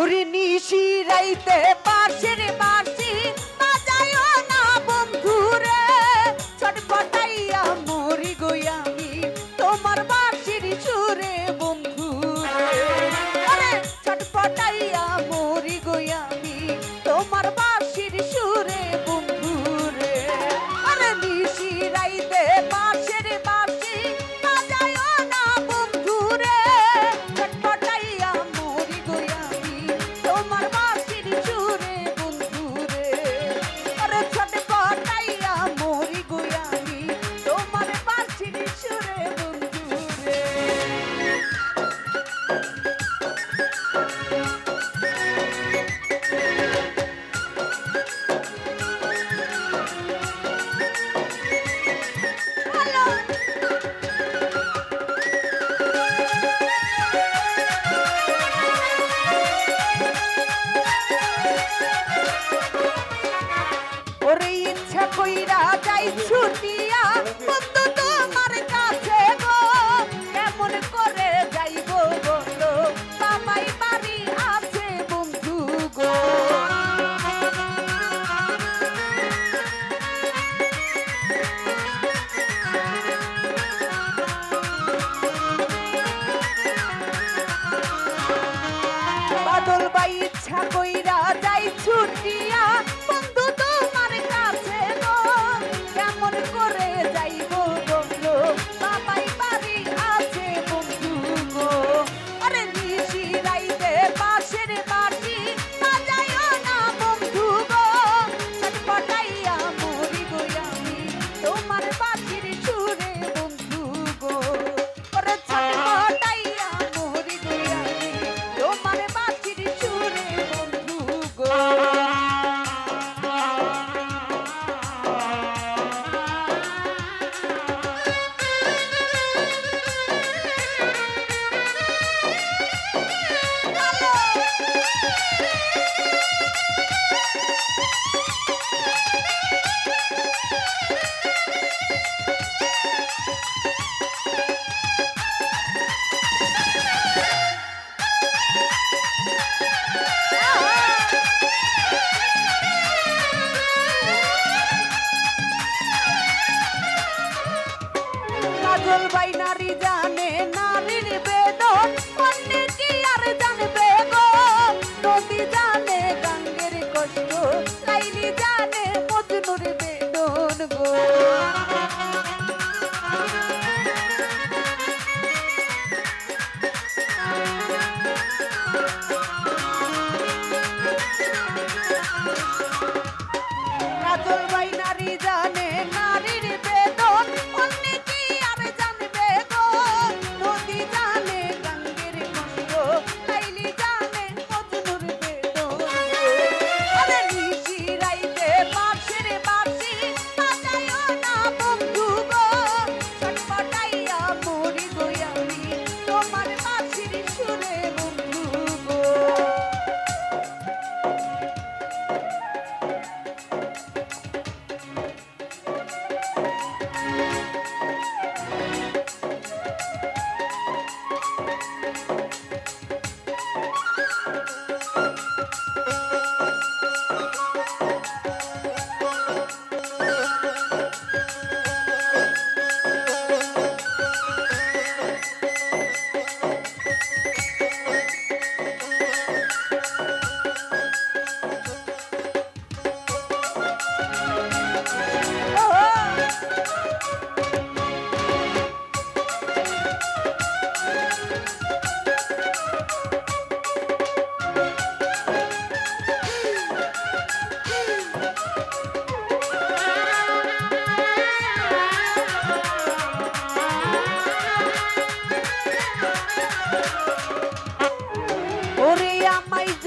ওরে নিশি রাইতে পারছি রে পারছি বাজাইও না বন্ধু রে। ছটপটাইয়া মরি গই আমি, তোমার বাঁশির সুরে বন্ধু রে। ছটপটাইয়া যাই ছুটিয়া বন্ধু তোমার কাছে গো কেমন করে যাইব বলো বাবাই বাড়ি আছে বন্ধু গো। বাদল বাই ইচ্ছা কইরা যাই ছুটিয়া thank you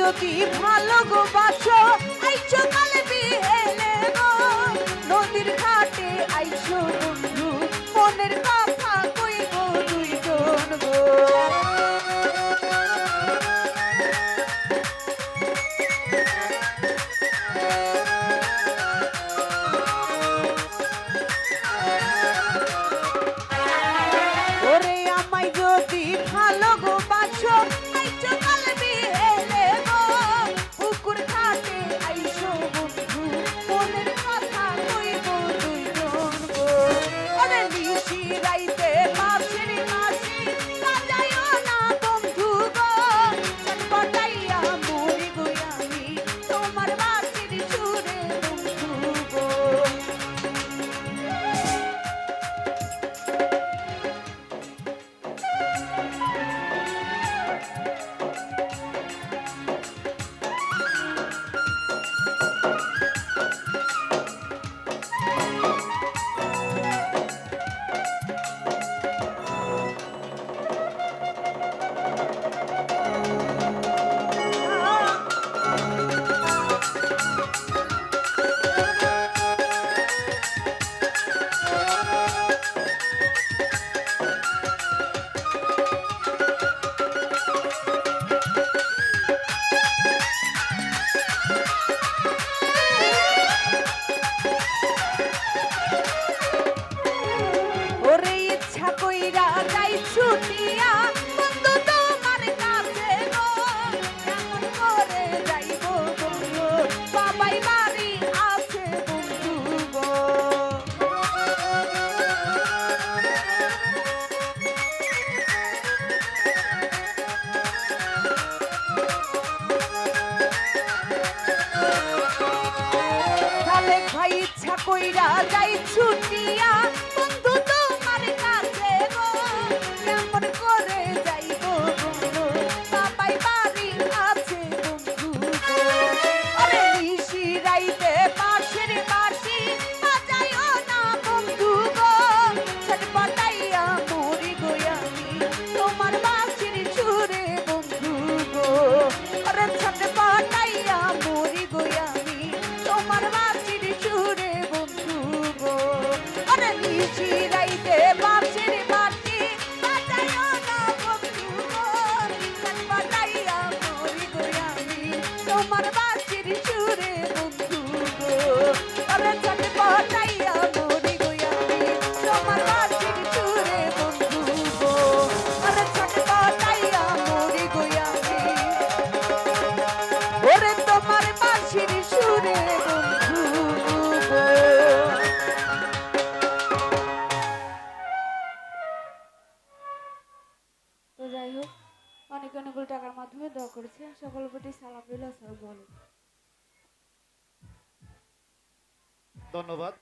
যদি ভালো গো বাসো? ইচ্ছা কইরা যাই ছুটিয়া you, Jesus. করেছে সকল প্রতি সালাম রইল আসসালামু আলাইকুম। ধন্যবাদ।